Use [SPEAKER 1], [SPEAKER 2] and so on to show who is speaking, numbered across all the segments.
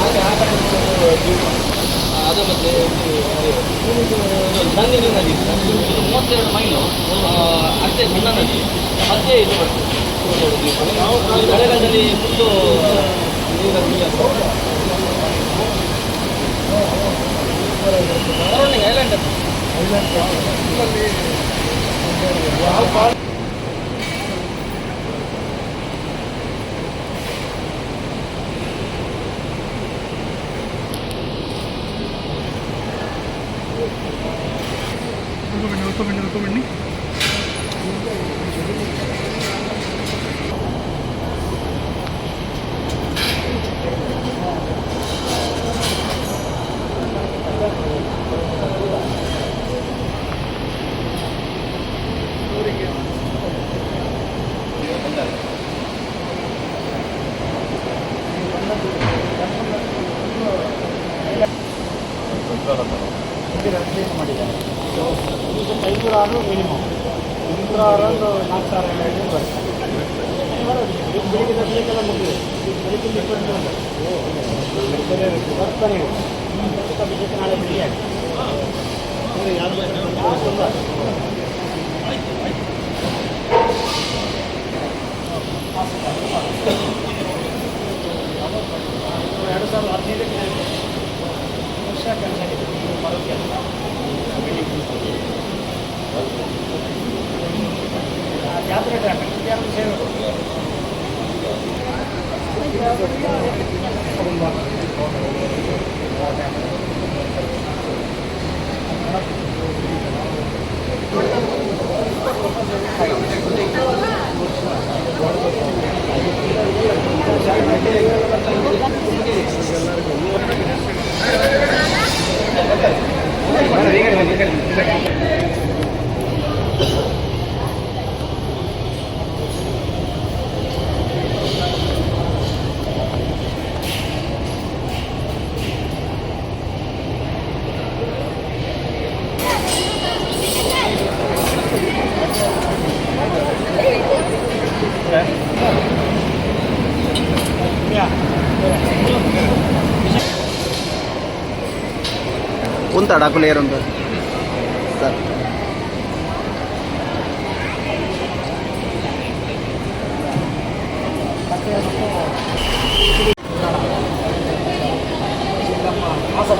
[SPEAKER 1] ಹಾಗೆ ಆ ಅದರ ಬಗ್ಗೆ ನಂದಿನಿ ಮೂವತ್ತೆರಡು ಮೈಲು ಅಷ್ಟೇ ಸಣ್ಣ ನದಿ ಅದೇ ಇದು ಮಾಡ್ತೀವಿ ನಾವು ಮಳೆಗಾಲದಲ್ಲಿ ಮುಂದು ನೀರಲ್ಲಿ ಐಲ್ಯಾಂಡ್ ಐಲ್ಯಾಂಡ್
[SPEAKER 2] ಯಾವ ಬನ್ನಿ ಸ್ವಲ್ಪ ಬನ್ನಿ ಸ್ವಲ್ಪ ಬನ್ನಿ
[SPEAKER 3] ಮಾಡಿದ್ದಾರೆ ಈಗ ಐನೂರು ಆರು ಮಿನಿಮಮ್ ಇನ್ನೂರು ಆರು ಒಂದು ನಾಲ್ಕು ಸಾವಿರ ಐದು ಬರುತ್ತೆ ಈಗ ಬೆಳಿಗ್ಗೆ ದರ್ಶನಕ್ಕೆಲ್ಲ ಮುಗಿದಿದೆ ಈಗ ಬೆಳಿಗ್ಗೆ ಡಿಫ್ರೆಂಟ್ ಬರ್ತಾನೆ ಇದೆ ನಾಳೆ ಬೆಳಿಗ್ಗೆ ಆಗಿದೆ ಯಾರು Thank you. कोणता अडाकून येऊन सर असं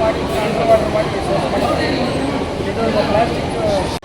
[SPEAKER 3] ಮಾಡಿ ಮಾಡಿ ಮಾಡಿ ಇದೊಂದು ಪ್ಲಾಸ್ಟಿಕ್